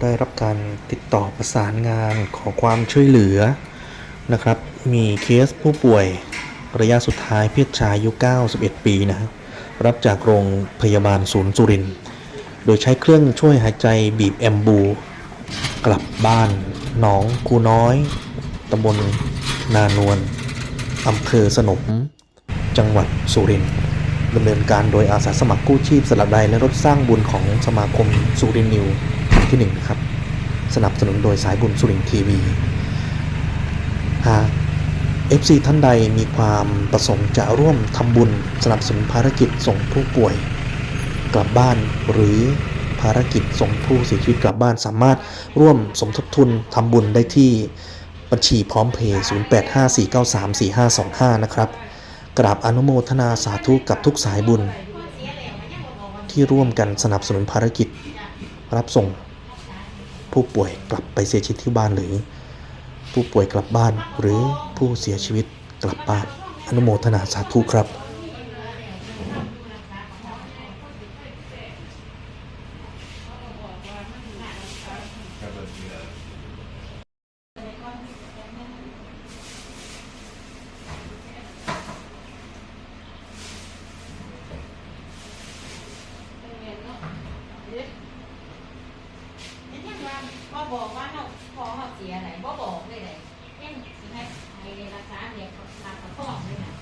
ได้รับการติดต่อประสานงานขอความช่วยเหลือนะครับ มีเคสผู้ป่วยระยะสุดท้ายเพศชายอายุ 91 ปีนะรับจากโรงพยาบาลศูนย์สุรินทร์โดยใช้เครื่องช่วยหายใจบีบแอมบู กลับบ้านหนองคูน้อยตำบลนานวลอำเภอสนมจังหวัดสุรินทร์ดำเนินการโดยอาสาสมัครกู้ชีพสลับใดและรถสร้างบุญของสมาคมสุรินนิว ที่หนึ่งนะครับ สนับสนุนโดยสายบุญสุรินทีวี หาก FC ท่านใดมีความประสงค์จะร่วมทำบุญสนับสนุนภารกิจส่งผู้ป่วย กลับบ้านหรือภารกิจส่งผู้เสียชีวิตกลับบ้านสามารถร่วมสมทบทุนทำบุญได้ที่บัญชีพร้อมเพย์0854934525 นะครับ กราบอนุโมทนาสาธุกับทุกสายบุญ ที่ร่วมกันสนับสนุนภารกิจรับส่ง ผู้ป่วยกลับไปเสียชีวิตที่บ้านหรือ ผู้ป่วยกลับบ้านหรือผู้เสียชีวิตกลับบ้านอนุโมทนาสาธุครับ บ่บอกว่าเราพอเขาเสียอะไรบ่บอกเลยเลยเอ็นช่ไหมให้รักษาเรียกรักษาข้อเลยนะ